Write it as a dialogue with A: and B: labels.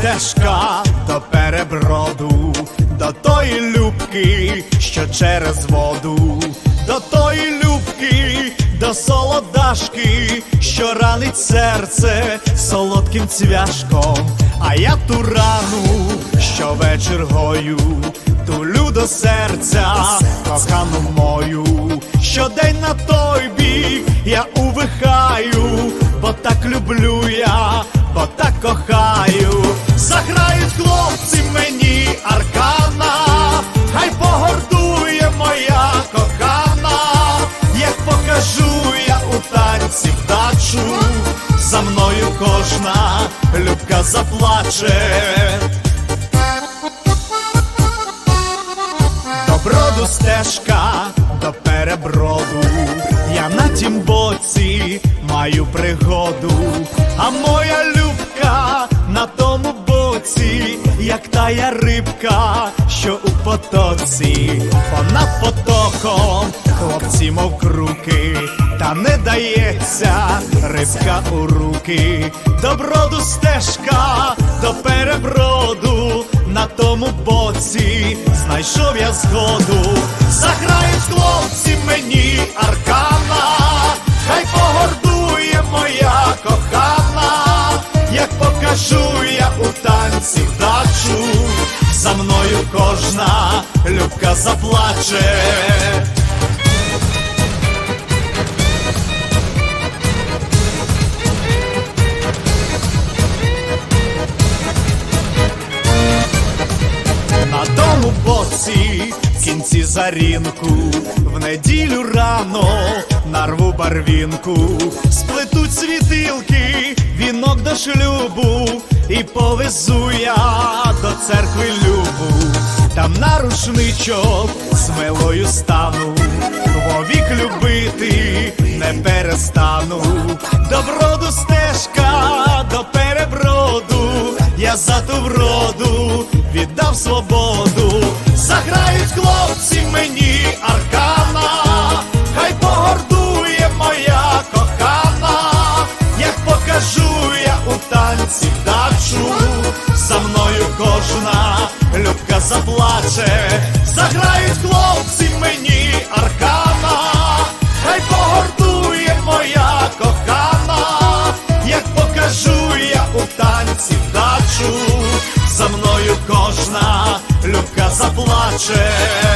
A: стежка до переброду, до тої любки, що через воду, до тої любки, до солодашки, що ранить серце солодким цвяшком. А я ту рану, що вечір гою, тулю до серця, кохану мою, щодень на той бік я увихаю, бо так люблю я, кожна любка заплаче. Доброду стежка до переброду, я на тім боці маю пригоду, а моя любка на тому боці, як тая рибка, що у потоці, понад потоком, хлопці, мов круки, та не дається рибка у руки, доброду стежка до переброду, на тому боці. Знайшов я згоду, заграють хлопці мені аркана, хай погордує моя кохана, як покажу я у танці вдачу, за мною кожна любка заплаче. Тому в кінці зарінку, в неділю рано нарву барвінку, сплетуть світилки, вінок до шлюбу, і повезу я до церкви любу, там на рушничок з милою стану, вовік любити не перестану, доброду стежка до переброду, я за ту вроду віддав свободу, кожна. Любка заплаче, заграють хлопці мені аркана, хай погордує моя кохана, як покажу я у танці вдачу, за мною кожна. Любка заплаче.